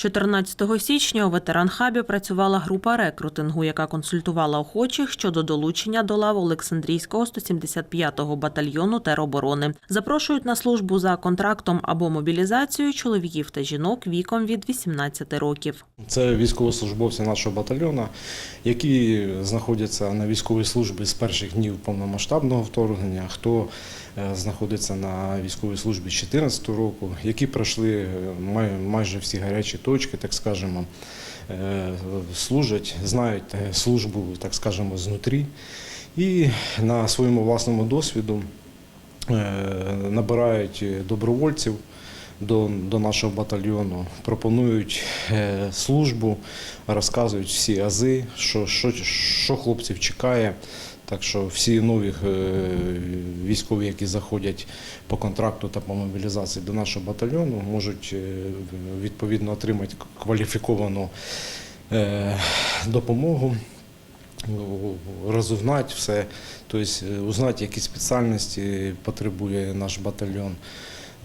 14 січня у ветеран-хабі працювала група рекрутингу, яка консультувала охочих щодо долучення до лав Олександрійського 175-го батальйону тероборони. Запрошують на службу за контрактом або мобілізацією чоловіків та жінок віком від 18 років. Це військовослужбовці нашого батальйону, які знаходяться на військовій службі з перших днів повномасштабного вторгнення, хто е, знаходиться на військовій службі з 2014 року, які пройшли е, май- майже всі гарячі точки, так скажемо, е, служать, знають е, службу, так скажемо, знутрі. І на своєму власному досвіду е, набирають добровольців до, до нашого батальйону, пропонують службу, розказують всі ази, що, що, що хлопців чекає. Так що всі нові військові, які заходять по контракту та по мобілізації до нашого батальйону, можуть е, відповідно отримати кваліфіковану е, допомогу розузнати все, тобто е, узнати, які спеціальності потребує наш батальйон,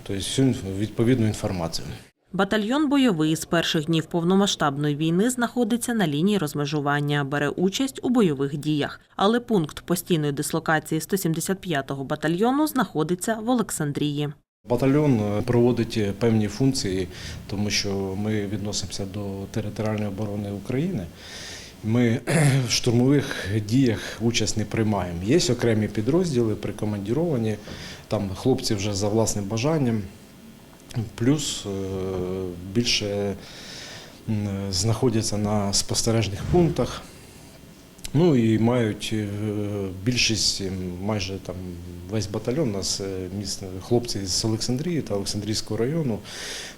тобто всю відповідну інформацію. Батальйон бойовий з перших днів повномасштабної війни знаходиться на лінії розмежування, бере участь у бойових діях. Але пункт постійної дислокації 175-го батальйону знаходиться в Олександрії. Батальйон е, проводить е, певні функції, тому що ми відносимося до територіальної оборони України. Ми в штурмових діях участь не приймаємо. Є окремі підрозділи, прикомандіровані, там хлопці вже за власним бажанням, плюс е, більше знаходяться на спостережних пунктах. Ну і мають е, більшість, майже там весь батальйон, нас е, міст, хлопці з Олександрії та Олександрійського району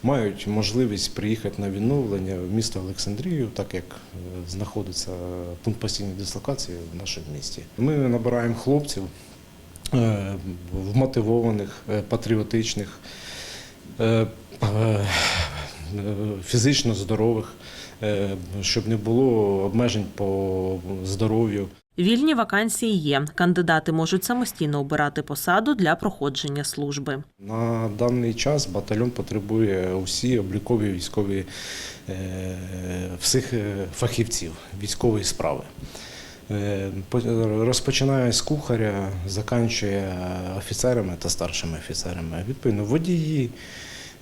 мають можливість приїхати на відновлення в місто Олександрію, так як е, знаходиться пункт постійної дислокації в нашому місті. Ми набираємо хлопців е, вмотивованих, е, патріотичних, е, е, фізично здорових, е, щоб не було обмежень по здоров'ю. Вільні вакансії є. Кандидати можуть самостійно обирати посаду для проходження служби. На даний час батальйон потребує усі облікові військові е, всіх е, фахівців військової справи. Е, Розпочинає з кухаря, заканчує офіцерами та старшими офіцерами. Відповідно, водії,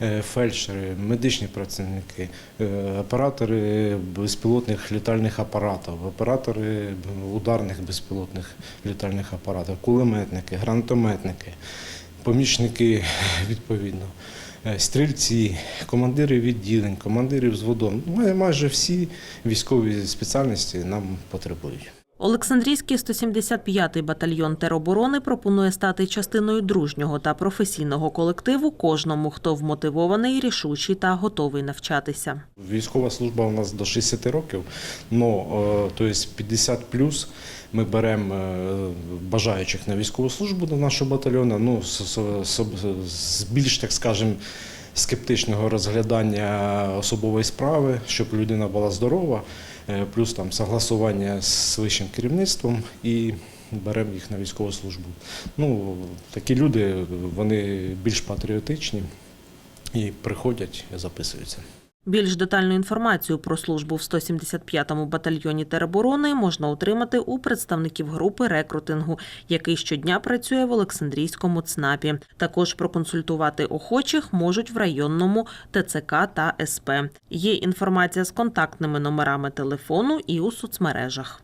е, фельдшери, медичні працівники, е, оператори безпілотних літальних апаратів, оператори ударних безпілотних літальних апаратів, кулеметники, гранатометники, помічники відповідно. Стрільці, командири відділень, командири взводом. Май- Майже всі військові спеціальності нам потребують. Олександрійський 175-й батальйон тероборони пропонує стати частиною дружнього та професійного колективу кожному, хто вмотивований, рішучий та готовий навчатися. Військова служба у нас до 60 років, но, е, то есть 50 плюс. Ми беремо е, бажаючих на військову службу до нашого батальйону, ну, з, більш, так скажемо, скептичного розглядання особової справи, щоб людина була здорова, плюс там согласування з вищим керівництвом і беремо їх на військову службу. Ну, такі люди, вони більш патріотичні і приходять, записуються. Більш детальну інформацію про службу в 175-му батальйоні тероборони можна отримати у представників групи рекрутингу, який щодня працює в Олександрійському ЦНАПі. Також проконсультувати охочих можуть в районному ТЦК та СП. Є інформація з контактними номерами телефону і у соцмережах.